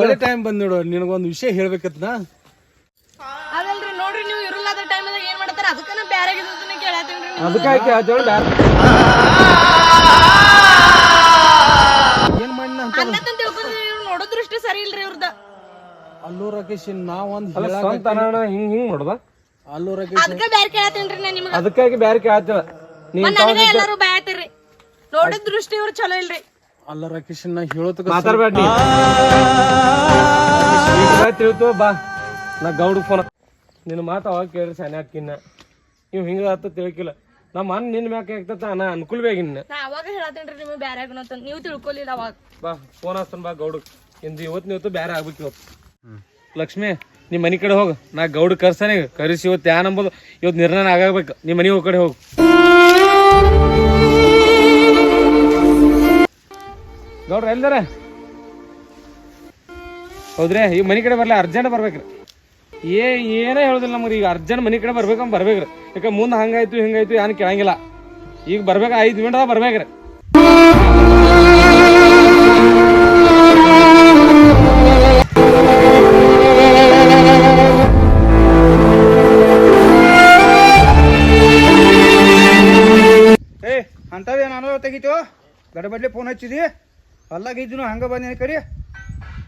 ಒಳ್ಳೆ ಟೈಮ್ ಬಂದ್ ನೋಡು ನಿನಗೊಂದು ವಿಷಯ ಹೇಳ್ಬೇಕತ್ ನಾ? ಅದಲ್ರಿ ನೋಡ್ರಿ ನೀವು ಇರಲ್ಲದ ಟೈಮ್ದಾಗ ಏನ್ ಮಾಡ್ತಾರ? ಅದಕ್ಕನ ಬ್ಯಾರೆ ಆಗಿದ್ದನ್ನ ಕೇಳತ್ತೀನ್ರಿ ಅದಕ್ಕೆ ಆಕೆ ಹೇಳ್ತಾಳೆ ಬ್ಯಾರೆ. ಏನ್ ಮಾಡಿನ ಅಂತ ಅನ್ನತಂತ ತಿಳ್ಕೊಂಡ್ರಿ ಇವ್ರು ನೋಡೋ ದೃಷ್ಟಿ ಸರಿ ಇಲ್ರಿ ಇವ್ರದ. ಅಲ್ಲೂ ರಾಕೇಶ್ ನಾ ಒಂದ್ ಸ್ವಂತ ಅಣ್ಣ ಹಿಂಗ್ ಹಿಂಗ್ ನೋಡ್ದ? ಅಲ್ಲೂ ರಾಕೇಶ್. ಅದಕ್ಕ ಬ್ಯಾರೆ ಕೇಳತ್ತೀನ್ರಿ ನಾ ನಿಮ್ಗ. ಅದಕ್ಕಾಗಿ ಬ್ಯಾರೆ ನನಗೆ ಎಲ್ಲಾರು ಬಾಯತ್ತೀರಿ. ನೋಡಿದ ದೃಷ್ಟಿ ಇವ್ರು ಚಲೋ ಇಲ್ರಿ. ಅಲ್ಲ ರಾಕೇಶ್ ನಾ ಹೇಳೋತಕ ಮಾತಾಡ್ಬೇಡ ನೀ ಈಗ ತಿಳ್ತು ಬಾ. ನಾ ಗೌಡ ಫೋನ್ ನಿನ್ನ ಮಾತು ಅವಾಗ ಕೇಳ್ರಿ ಶಾನೆ ಹಾಕಿನ್ನ ನೀವು ಹಿಂಗ ಆತ ತಿಳ್ಕಿಲ್ಲ. ನಮ್ಮ ಅಣ್ಣ ನಿನ್ನ ಮ್ಯಾಕೆ ಆಗ್ತತ ನಾ ಅನುಕೂಲ ಬೇಗಿನ್ನ ನಾ ಅವಾಗ ಹೇಳತ್ತೀನ್ರಿ ನಿಮಗೆ ಬ್ಯಾರೆ ಆಗನಂತ ನೀವು ತಿಳ್ಕೊಲಿಲ್ಲ ಅವಾಗ. ಬಾ ಫೋನ್ ಹಾಸ್ತನ್ ಬಾ ಗೌಡ ಇಂದು ಇವತ್ತು ಇವತ್ತು ಬೇರೆ ಆಗ್ಬೇಕು ಇವತ್ತು. ಲಕ್ಷ್ಮಿ ನಿಮ್ಮ ಮನಿ ಕಡೆ ಹೋಗು. ನಾ ಗೌಡ ಕರ್ಸನೆ ಕರೆಸಿ ಇವತ್ತು ಯಾನ್ ಇವತ್ತು ನಿರ್ಣಯ ಆಗಬೇಕು. ನಿಮ್ಮ ಮನೆ ಹೋಗ್ ಕಡೆ ಹೋಗು. ಗೌಡ್ರ, ಎಲ್ದಾರ? ಹೌದ್ರಿ ಈಗ ಮನೆ ಕಡೆ ಬರ್ಲಿ ಅರ್ಜೆಂಟ್ ಬರ್ಬೇಕ್ರಿ. ಏ, ಏನೇ ಹೇಳುದಿಲ್ಲ ನಮ್ಗೆ ಈಗ ಅರ್ಜೆಂಟ್ ಮನೆ ಕಡೆ ಬರ್ಬೇಕಂತ ಬರ್ಬೇಕ್ರಿ. ಯಾಕೆ ಮುಂದೆ ಹಂಗಾಯ್ತು, ಹಿಂಗಾಯ್ತು ಏನು ಕೇಳಂಗಿಲ್ಲ. ಈಗ ಬರ್ಬೇಕು, ಐದು ಮಿನಿಟ್ ಬರ್ಬೇಕ್ರಿ. ಏ ಅಂತವೇ ನಾನು ತೆಗಿತು ಗಡಬಡ್ಲಿ ಫೋನ್ ಹಚ್ಚಿದಿ? ಅಲ್ಲಾಗಿದ್ದು ಹಂಗ ಬಂದಿನ ಕರಿ.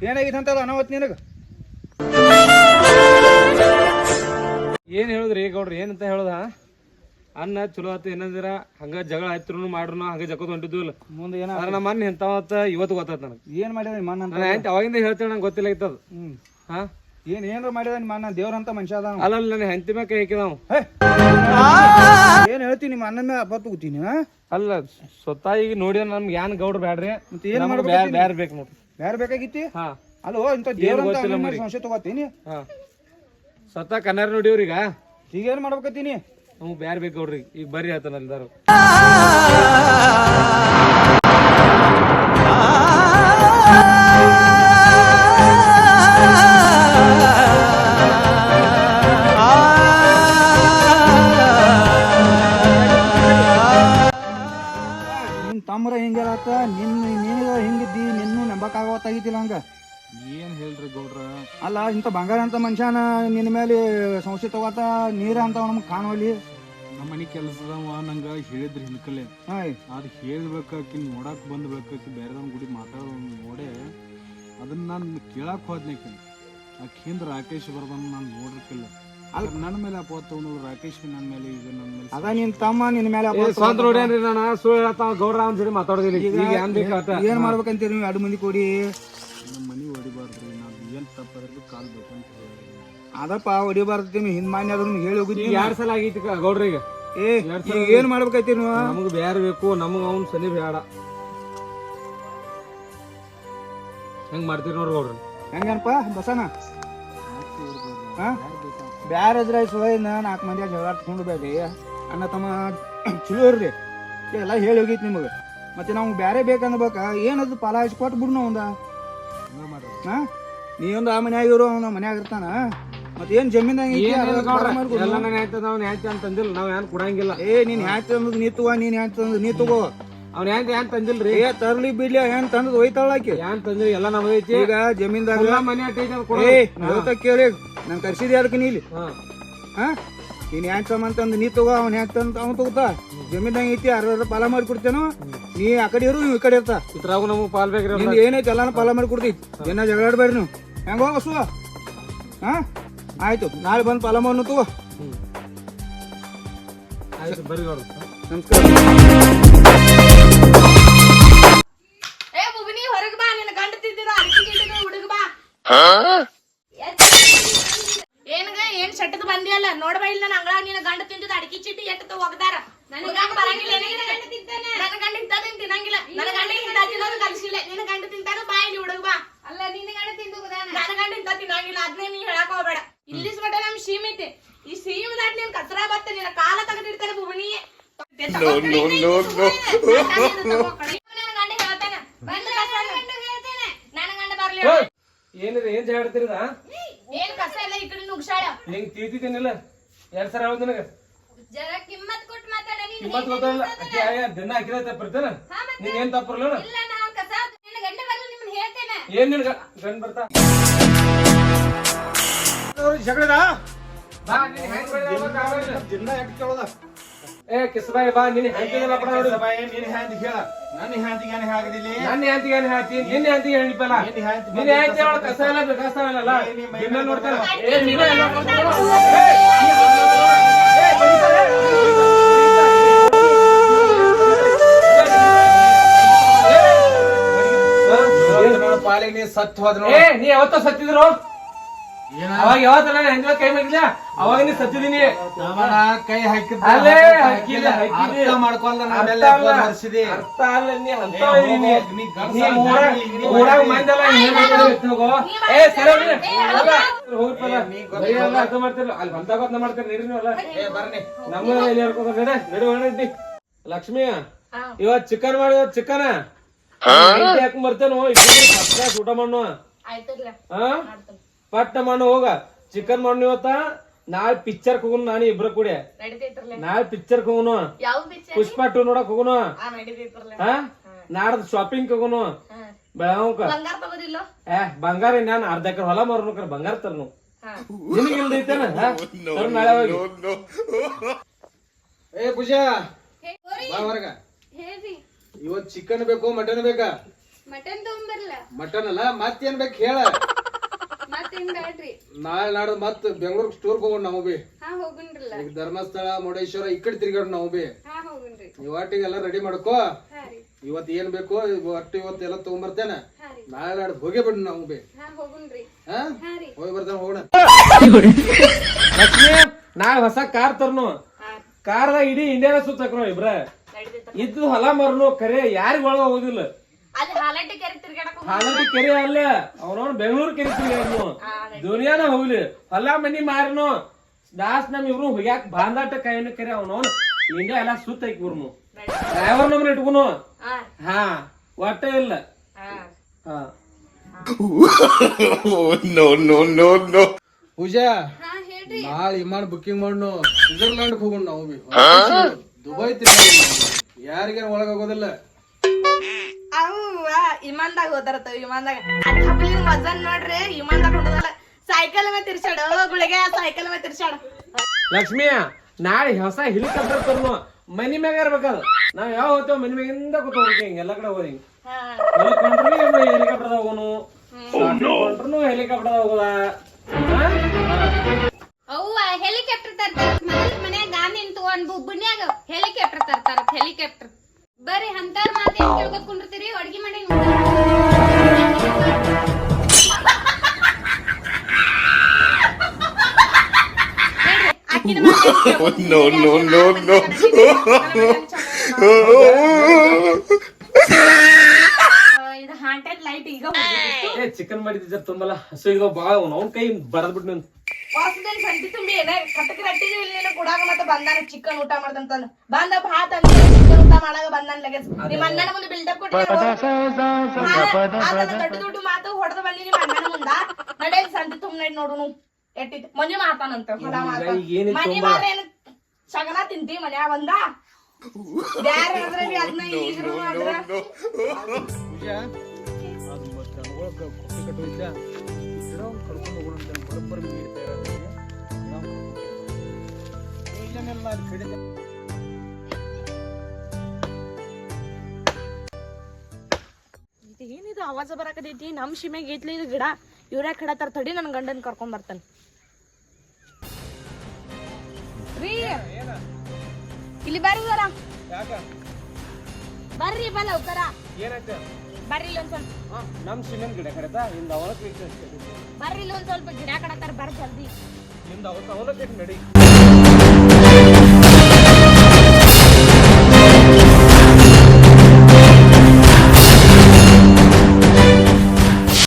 ಏನಾಗಿತ್ತು ಅಂತಲ್ಲ ಅನಾವತ್ ನಿನಗ? ಏನ್ ಹೇಳಿದ್ರಿ ಗೌಡ್ರಿ ಏನಂತ ಹೇಳುದ? ಅನ್ನ ಚಲೋ ಆತ ಏನಂದ್ರ? ಹಂಗ ಜಗಳ ಆಯ್ತು ಮಾಡ್ರು ಹಂಗ ಜಗತ್ ಹೊಂಟಿದ್ವು ಇಲ್ಲ ಮುಂದೆ ಏನ ನಮ್ಮ ಎಂತಾವತ್ತ ಇವತ್ತು ಗೊತ್ತಾಯ್ತು ನನಗೆ. ಏನು ಮಾಡಿದ ಮಣ್ಣ ಅಂತ ಅವಾಗಿಂದ ಹೇಳ್ತೇನೆ ನಂಗೆ ಗೊತ್ತಿಲ್ಲ ಇತ್ತದ. ಹ್ಮ್. ಹಾ? ಏನ್ ಏನ್ರ ಮಾಡಿದ ನಿಮ್ಮ ಅಣ್ಣ ದೇವ್ರಂತ ಮನುಷ್ಯ ಅದ ಅಲ್ಲ ನನ್ನ ಹೆಂಡತಿ ಹೇಕಿದ ನಾವು ಹೇ! ಏನ್ ಹೇಳ್ತೀನಿ ನಿಮ್ಮ ಅಣ್ಣನ ಮೇಲೆ ಹಬ್ಬ ತಗೋತೀನಿ ಅಲ್ಲ ಸ್ವತಃ ಈಗ ನೋಡಿ ನಮ್ಗೆ ಏನ್ ಗೌಡ್ರ ಬ್ಯಾಡ್ರಿ. ಮತ್ತೆ ಏನ್ ಮಾಡ್ಬೇಕು ಬ್ಯಾರ್ ಬ್ಯಾರ್ ಬೇಕು ನೋಡ್ರಿ. ಬ್ಯಾರ ಬೇಕಾಗಿತ್ತಿ? ಹಾ. ಅಲ್ಲೋ ಇಂತ ದೇವ್ರಂತ. ಸಂಶಯ ತಗೋತೀನಿ ಹಾ. ಸ್ವತಃ ಕನ್ನಡ ನೋಡಿವ್ರೀಗ ಈಗ? ಏನ್ ಮಾಡ್ಬೇಕತ್ತೀನಿ? ಹ್ಞೂ ಬ್ಯಾರ್ ಬೇಕು ಗೌಡ್ರಿ. ಈಗ ಬರ್ರಿ ಆತನ ಇಂಥ ಬಂಗಾರ ಅಂತ ಮನುಷ್ಯನ ನಿನ್ನ ಮೇಲೆ ಸಂಶಯ ತಗೋತ ನೀರ ಅಂತ ನಮ್ಗೆ ಕಾಣುವಲ್ಲಿ? ನಮ್ಮ ಮನೆ ಕೆಲಸದವ ನಂಗ ಹೇಳಿದ್ರಿ ಹಿನ್ಕಲೆ. ಹಾಯ್. ಅದು ಹೇಳ್ಬೇಕಾಕಿ ನೋಡಕ್ ಬಂದ್ಬೇಕಾಕಿ ಬೇರೆದವ್ನ ಗುಡಿ ಮಾತಾಡೋ ನೋಡೆ ಅದನ್ನ ನಾನು ಕೇಳಕ್ ಹೋದ್ನೇಕಿ ಅಕ್ಕಿಂದ ಹಿಂದ್ ರಾಕೇಶ್ ಬರ್ದನ್ ನಾನು ನೋಡಿರ್ಕಿಲ್ಲ. ಅಲ್ಲ ನನ್ನ ಮೇಲೆ ಅಪವಾದ ತಗೊಂಡು ರಾಕೇಶ್ ನನ್ನ ಮೇಲೆ ಈಗ ನನ್ನ ಮೇಲೆ ಅದ ನಿನ್ ತಮ್ಮ ನಿನ್ನ ಮೇಲೆ ಸ್ವಂತ. ನೋಡ್ಯಾನ್ರಿ ನಾನು? ಸುಳ್ಳು ಹೇಳ್ತಾವ ಗೌಡ್ರ ಅವ್ನ ಜೊತೆ ಮಾತಾಡೋದಿಲ್ಲ ಈಗ ಏನ್ ಮಾಡ್ಬೇಕಂತೀರಿ ನೀವು? ಎರಡು ಮಂದಿ ಕೂಡಿ. ತಪ್ಪದ್ರಿ ಕಾಲ್ ಹೇಳಿ ಅದಪ್ಪ ಹೊಡಿಬಾರ್ದು ನೀವು ಹಿಂದ್ ಮಾನ್ಯ ಆದ್ರೂ ಹೇಳಿ ಹೋಗಿದ್ವಿ ಯಾರ ಸಲ ಆಗೈತಿ ಗೌಡ್ರಿಗೆ ಏ ಏನ್ ಮಾಡ್ಬೇಕೈತಿ ನೀವು? ನಮಗ್ ಬ್ಯಾರ ಬೇಕು ನಮ್ಗೆ ಅವ್ನ ಸನಿ ಬೇಡ ಹೆಂಗ್ ಮಾಡ್ತೀರಿ ನೋಡ್ರಿ ಗೌಡ್ರಿ? ಹೆಂಗನಪ್ಪ ಬಸನ ಹಾ? ಬ್ಯಾರ ಇದ್ರೆ ಸುಳಿನ ನಾಲ್ಕು ಮಂದಿ ಜಗಳಾಡ್ಕೊಂಡು ಬೇಡಿ ಅಣ್ಣ ತಮ್ಮ ಚಲೋ ಇರ್ರಿ. ಎಲ್ಲ ಹೇಳಿ ಹೋಗಿತ್ತು ನಿಮಗೆ. ಮತ್ತೆ ನಾವು ಬೇರೆ ಬೇಕಂದ್ಬೇಕ ಏನದು ಪಾಲ ಹಚ್ಚಿ ಕೊಟ್ಟು ಬಿಡ್ನ ಒಂದ ಹಾ? ನೀ ಒಂದು ಆ ಮನ್ಯಾಗ ಇರೋ ಅವ್ನ ಮನ್ಯಾಗ ಇರ್ತಾನ? ಮತ್ತೆ ಏನ್ ಜಮೀನ್ದಾಗ ಐತಿ, ಏನ್ ಅದ್ರಾಗ. ಎಲ್ಲ ನನ್ನ ಹೆಂಡತಿ ಅವ್ನ ಅಂತ ತಂದಿಲ್ಲ ನಾವ್ ಏನ್ ಕೊಡಂಗಿಲ್ಲ. ಏ ನೀನ್ ಹ್ಯಾಂತ ಅಂದ್ ನೀ ತಗೋ ನೀನ್ ಹ್ಯಾಂತ ಅಂದ್ ನೀ ತಗೋ. ಅವ್ನ ಹೆಂಡತಿ ಏನ್ ತಂದಿಲ್ರಿ? ಏ ತರ್ಲಿ ಬಿಡ್ಲಿ ಏನ್ ತಂದ್ ಒಯ್ತಾಳ ಆಕಿ. ಏನ್ ತಂದ್ರಿ? ಎಲ್ಲ ನಮ್ಗ್ ಐತಿ. ಈಗ ಜಮೀನ್ದಾಗ ಎಲ್ಲ ಮನೆ ಅಟ್ಟ ಐತಿ ಅದ್ ಕೊಡು. ಏ ಹೇಳ್ತಾ ಕೇಳಿ ನಾನು ಕರ್ಸಿದ್ದೆ ಅದಕ್ಕೆ ನೀಲಿ? ಹಾ. ಹಾ? ನೀನ್ ಹ್ಯಾಂಗ ಸಂಬಂಧ ನೀ ತಗೋ ಅವ್ನ ಯಾಕೆ ತಂದ ಅವ್ನು ತಗೋತಾ? ಜಮೀನ್ದಾಗ ಐತಿ ಅರ್ಧ ಪಾಲ ಮಾಡಿ ಕೊಡ್ತೇನೋ ನೀ ಆ ಕಡೆ ಇರು ಇವ್ ಈ ಕಡೆ ಇರ್ತಾ. ಇದ್ರಾಗ ನಮಗ್ ಪಾಲ್ ಬೇಕ್ರಿ ನಿಂದ ಏನೈತಿ ಎಲ್ಲಾನು ಪಾಲ ಮಾಡಿ ಕೊಡ್ತಿ ಜನ ಜಗಳಾಡ್ಬೇಡ್ರಿ ನೀವು? ಹೆಂಗ ಹೋಗ ಹಾ? ಆಯ್ತು ನಾಳೆ ಬಂದು ಪಲಮವನ್ನು ತಗೋ. ಆಯ್ತು ಬರ್ರಿ ನಮಸ್ಕಾರ. ಏ ಬುಬಿನಿ ಹೊರಗ್ ಬಾ ನಿನ್ನ ಗಂಡ ತಿಂದಿರೋ ಅಡಿಕೆ ಗಿಡದ ಹುಡುಗ ಬಾ. ಏನ್ಗ ಏನ್ ಸೆಟ್ಟದ ಬಂದಿಯಲ್ಲ? ನೋಡ್ಬಾ ಇಲ್ಲ ನನ್ನ ಅಂಗಳ ನಿನ್ನ ಗಂಡ ತಿಂದಿದ ಅಡಿಕೆ ಚೀಟಿ ಎಟ್ಟದ ಒಗದಾರ ನನಗ ಬರಂಗಿಲ್ಲ? ನಿನಗೆ ಗಂಡ ತಿಂತಾನೆ. ನನ್ನ ಗಂಡ ಇಂತದ ತಿನ್ನಂಗಿಲ್ಲ. ನನ್ನ ಗಂಡ ಇಂತ ತಿನ್ನೋದು ಕಲಿಸಿಲ್ಲ. ನಿನ್ನ ಗಂಡ ತಿಂತಾನ ಬಾ ಇಲ್ಲಿ ಹುಡುಗ ಬಾ. ಅಲ್ಲ ನಿನ್ನ ಗಂಡ ತಿಂದು ನನ್ನ ಗಂಡ ಇಂತ ಅದ್ನೇ ಅದನ್ನೇ ನೀ ಹೇಳಕ್ ಹೋಗ್ಬೇಡ. ಇಲ್ಲಿಸ್ ಮಟ್ಟ ನಮ್ ಸೀಮ್ ಐತಿ. ಈ ಸೀಮ್ ದಾಟ್ ನೀನ್ ಕಚರಾ ಬತ್ತ ನಿನ್ನ ಕಾಲ ತೆಗೆದಿರ್ತಾರೆ ಭೂಮಿ ನನ್ನ ಗಂಡ ಬರ್ಲಿ ಏನಿದೆ ಏನ್ ಜಾಡ್ತಿರದ ಏನ್ ಕಸ ಎಲ್ಲ ಈ ಕಡೆ ನುಗ್ಸಾಳ. ಹೆಂಗ್ ತಿಳಿತಿದ್ದೇನಿಲ್ಲ ಎರಡ್ ಸರ ಹೇಳ್ದ ನನಗ? ಜರ ಕಿಮ್ಮತ್ ಕೊಟ್ಟು ಮಾತಾಡ ನೀನ್ ಕಿಮ್ಮತ್ ಗೊತ್ತಲ್ಲ? ದಿನ ಹಾಕಿದ ತಪ್ಪಿರ್ತಾನ? ನೀನ್ ಏನ್ ತಪ್ಪರಲ್ಲ ಇಲ್ಲ ನಾನ್ ಕಸ ನಿನ್ನ ಗಂಡ ಬರ್ಲಿ ಹೇಳ್ತೇನೆ. ಏನ್ ನಿನ್ ಗಂಡ್ ಬರ್ತಾ? ಜಗಳದ? ನೀನ್. ದಿನ ಕೇಳೋದ? ಏ ಕಿಸ್ಬಾಯಿ ಬಾ ನಿನ್ ಪಡ ನಿನ್ನ ಹ್ಯಾಂಡ್ ಹೇಳ. ನನ್ನ ಹ್ಯಾಂಡಿಗೆ ಏನ್ ಹಾಕಿದಿಲ್ಲ ನನ್ನ ಏನು ನಿನ್ನ ಹೇಳಿಪಲ್ಲ ನಿನ್ನ ಅವಳ ಕಸ ಎಲ್ಲ ಏ, ನೋಡ್ತಾರ? ಎಲ್ಲ. ಪಾಲಿಗೆ ನೀ ಸತ್ತು ಹೋದ ಏ ನೀ ಯಾವತ್ತ ಸತ್ತಿದ್ರು? ಅವಾಗ ಯಾವತ್ತಲ್ಲ ಹೆಂಗ ಕೈ ಮಾಡಿಲ್ಲ ಅವಾಗ ನೀ ಸತ್ತಿದೀನಿ ಕೈ ಹಾಕಿದ ಅರ್ಥ ಮಾಡ್ಕೊಂಡ ಅರ್ಥ ಅಲ್ಲ. ಅರ್ಥ ಅಲ್ಲ ನೀ ಊರಾಗ ಮಂದೆಲ್ಲ ಏ ಸರಿ ಅರ್ಥ ಮಾಡ್ತೀರಿ ಅಲ್ಲಿ ಬಂದಾಗ ಅರ್ಥ ಮಾಡ್ತೀರಿ ನೀರು ಅಲ್ಲ. ಏ ಬರ್ನಿ ನಮ್ಮ ನಡೆ ನಡಿ ಲಕ್ಷ್ಮಿ. ಇವತ್ ಚಿಕನ್ ಮಾಡಿ ಚಿಕನ್. ಯಾಕೆ ಮರ್ತೇನೋ ಫಸ್ಟ್ ಊಟ ಮಾಡು ಆಯ್ತಲ್ಲ ಹಾ? ಪಟ್ಟ ಮಣ್ಣು ಹೋಗ ಚಿಕನ್ ಮಣ್ಣು ಇವತ್ತ ನಾಳೆ ಪಿಕ್ಚರ್ ಹೋಗುನು ನಾನು ಇಬ್ರು ಕೂಡಿ. ನಾಳೆ ಪಿಕ್ಚರ್ ಹೋಗುನು ಪುಷ್ಪ ಟು ನೋಡಕ್ ಹೋಗುನು ಹಾ? ನಾಡ್ದು ಶಾಪಿಂಗ್ ಹೋಗುನು ಹಾ. ಬೆಳಗಾವ್ಕ. ಬಂಗಾರ ತಗೋದಿಲ್ಲ? ಏ ಬಂಗಾರ ನಾನು ಅರ್ಧ ಎಕರೆ ಹೊಲ ಮಾರ್ಬೇಕಾರ ಬಂಗಾರ ತರ್ನು ನಾಳೆ ಹೋಗಿ. ಏ ಪೂಜಾ. ಬಾ ಹೊರಗ. ಇವತ್ ಚಿಕನ್ ಬೇಕು ಮಟನ್ ಬೇಕಾ? ಮಟನ್ ತಗೊಂಬರ್ಲ ಮಟನ್ ಅಲ್ಲ ಮತ್ತೇನ್ ಬೇಕು ಹೇಳ. ನಾಳೆ ನಾಡ್ ಮತ್ ಬೆಂಗಳೂರು ಸ್ಟೋರ್ ಹೋಗೋಣ ನಾವು ಬಿ. ಹಾ ಈಗ ಧರ್ಮಸ್ಥಳ ಮುರುಡೇಶ್ವರ ಈ ಕಡೆ ತಿರ್ಗಾಡ್ ನಾವು ಬಿ. ಹಾ ನೀವು ಒಟ್ಟಿಗೆಲ್ಲ ರೆಡಿ ಮಾಡ್ಕೋ. ಹಾ ರೀ. ಇವತ್ ಏನ್ ಬೇಕು ಒಟ್ಟು ಇವತ್ತು ಎಲ್ಲ ರೀ. ನಾಳೆ ನಾಡ್ ಹೋಗೇ ಬಿಡ್ ನಾವು ಬಿ. ಹಾ ಹಾ? ಹೋಗಿ ಬರ್ತೇನೆ ಹೋಗೋಣ. ಲಕ್ಷ್ಮಿ ನಾಳೆ ಹೊಸ ಕಾರ್ ತರ್ನು. ಹಾ ಕಾರ್ದಾಗ ಇಡೀ ಇಂಡಿಯಾನ ಸುತ್ತಕ್ರು ಇಬ್ರ. ಇದ್ದು ಹೊಲ ಮರ್ನು ಕರೆ ಯಾರಿಗೊಳಗ ಹೋಗಿಲ್ಲ ಹಾಲಟ್ಟಿ ಕೆರೆ ತಿರ್ಗಾಡಕ್ ಹೋಗ್- ಹಾಲಟ್ಟಿ ಕೆರೆ ಅಲ್ಲ. ಅವನವನ್ ಬೆಂಗಳೂರು ಕೆರೆ ತಿರ್ಗಾಡ್ನು ದುನಿಯಾನ ಹೋಗ್ಲಿ. ಹೊಲ ಮನಿ ಮಾರನು. ದಾಸ್ ನಮ್ ಇವ್ರು ಹೋಗ್ಯಾಕ ಬಾಂದಾಟ ಕೈನ ಕೆರೆ ಅವನವನ್ ಹಿಂಗ ಎಲ್ಲ ಸುತ್ತ ಇವ್ರನು. Driver number ಇಟ್ಕೊನು. ಹಾ ಹಾ ಒಟ್ಟ ಇಲ್ಲ. ಹಾ ಹಾ ಪೂಜಾ ನಾಳೆ ವಿಮಾನ ಬುಕಿಂಗ್ ಮಾಡ್ನು. ಸ್ವಿಟ್ಜರ್ಲ್ಯಾಂಡ್ ಹೋಗೋಣ ನಾವು ದುಬೈ ತಿರ್ಗಿ ಯಾರಿಗೇನು ಒಳಗಾಗೋದಿಲ್ಲ ಅವ್ವ ಇಮಾನ್ದಾಗ ಹೋದಾರತ್ತ ಇಮಾನ್ದಾಗ ಮಜನ್ ಹಬ್ಲಿನ ವಜನ್ ನೋಡ್ರಿ ಇಮಾನ್ದಾಗ ಹೊಡದಲ್ಲ ಸೈಕಲ್ ಮೇ ತಿರ್ಸಾಡ ಗುಳಿಗೆ ಸೈಕಲ್ ಮೇ ತಿರ್ಸಾಡ ಲಕ್ಷ್ಮಿಯ ನಾಳೆ ಹೊಸ ಹೆಲಿಕಾಪ್ಟರ್ ತರ್ನು ಮನಿ ಮ್ಯಾಗ ಇರ್ಬೇಕದು. ನಾವ್ ಯಾವ ಹೋಗ್ತೇವ ಮನಿ ಮ್ಯಾಗಿಂದ ಕೂತ್ಕೋಬೇಕು ಹಿಂಗ ಎಲ್ಲ ಕಡೆ ಹೋಗಿ. ಹೆಲಿಕಾಪ್ಟರ್ ಹೋಗೋನು. ಕೊಂಡ್ರು ಹೆಲಿಕಾಪ್ಟರ್ ಹೋಗೋದ? ಅವ್ವ ಹೆಲಿಕಾಪ್ಟರ್ ತರ್ತಾರ. ಮನ್ಯಾಗ ಗಾಂಧಿ ತಗೊಂಡ್ ಬುಬ್ಬಿನ್ಯಾಗ ಹೆಲಿಕಾಪ್ಟರ್ ತರ್ತಾರ ಹೆಲಿಕಾಪ್ಟರ್ ಬರ್ರಿ ಅಂತಾರ ಮಾತು ಏನ್ ಕೇಳ್ಕೊತ್ ಕುಂಡಿರ್ತೀರಿ? ಅಡ್ಗಿ ಮಾಡಿ ನೋ ನೋ ನೋ ನೋ ಇದು ಲೈಟ್ ಈಗ ಚಿಕನ್ ಮಾಡಿದ್ದ ತುಂಬಲ್ಲ. ಹಸು ಈಗ ಬಾಳ ಅವ್ನ ಕೈ ಬಡದ್ಬಿಟ್ಟು ವಾಸದಲ್ಲಿ ಸಂತಿ ತುಂಬಿ ಏನೇ ಕಟ್ಟಕ್ಕೆ ರಟ್ಟಿನೂ ಇಲ್ಲಿ ಕೊಡಾಗ ಮತ್ತೆ ಬಂದಾನ ಚಿಕನ್ ಊಟ ಮಾಡ್ದಂತಾನ ಬಂದ ಭಾತ್ ಅಂತ ಚಿಕನ್ ಊಟ ಮಾಡಾಗ ಬಂದಾನ ಲಗೇಜ್. ನಿಮ್ಮ ಅಣ್ಣನ ಮುಂದೆ ಬಿಲ್ಡಪ್ ಕೊಟ್ಟು ದೊಡ್ಡ ದೊಡ್ಡ ಮಾತು ಹೊಡೆದು ಬಂದಿ ನಿಮ್ಮ ಅಣ್ಣನ ಮುಂದ. ನಡೆ ಸಂತಿ ತುಂಬ ನಡಿ ನೋಡುನು ಎಟ್ಟಿತ್ತು ಮನೆ ಮಾತಾನಂತ ಹೊಲ ಮಾತಾನ ಮನೆ ತುಂಬ? ಮಾರ ಸಗನ ತಿಂತಿ ಮನ್ಯಾಗ ಬಂದ? ಬ್ಯಾರ ಬಿ ಅದನ್ನ ಈಗ ಅದ್ರ ಕೊಪ್ಪಿ ಕಟ್ಟೋಯ್ತ ಒಂದು ಕಡ್ಕೊಂಡು ಹೋಗೋಣ ಅಂತ ಬರೋಬ್ಬರಿ ನೀರು ಏನಿದು? ಆವಾಜ ಬರಾಕತೈತಿ ನಮ್ ಶಿಮೆಗೆ ಐತ್ಲಿ ಇದು ಗಿಡ. ಇವ್ರ್ಯಾಕ ಕಡತಾರ ತಡಿ ನನ್ ಗಂಡನ್ ಕರ್ಕೊಂಡ್ ಬರ್ತಾನೆ. ರೀ. ಇಲ್ಲಿ ಬರ್ರಿ ಬರ್ರಿ ಬಲ ಉತ್ತರ ಏನಾಯ್ತು ಬರ್ರಿ ಇಲ್ಲೊಂದ್ ಒಂದ್ ಸ್ವಲ್ಪ ನಮ್ಮ ಸಿಮೆಂಟ್ ಗಿಡ ಕಡತಾ ಇಂದ ಅವನ ಬರ್ರಿ ಇಲ್ಲಿ ಒಂದ್ ಸ್ವಲ್ಪ. ಗಿಡ ಕಡತಾರ ಬರ್ ಜಲ್ದಿ. ನಿಮ್ದು ಅವತ್ತು ನಡಿ. Thank you.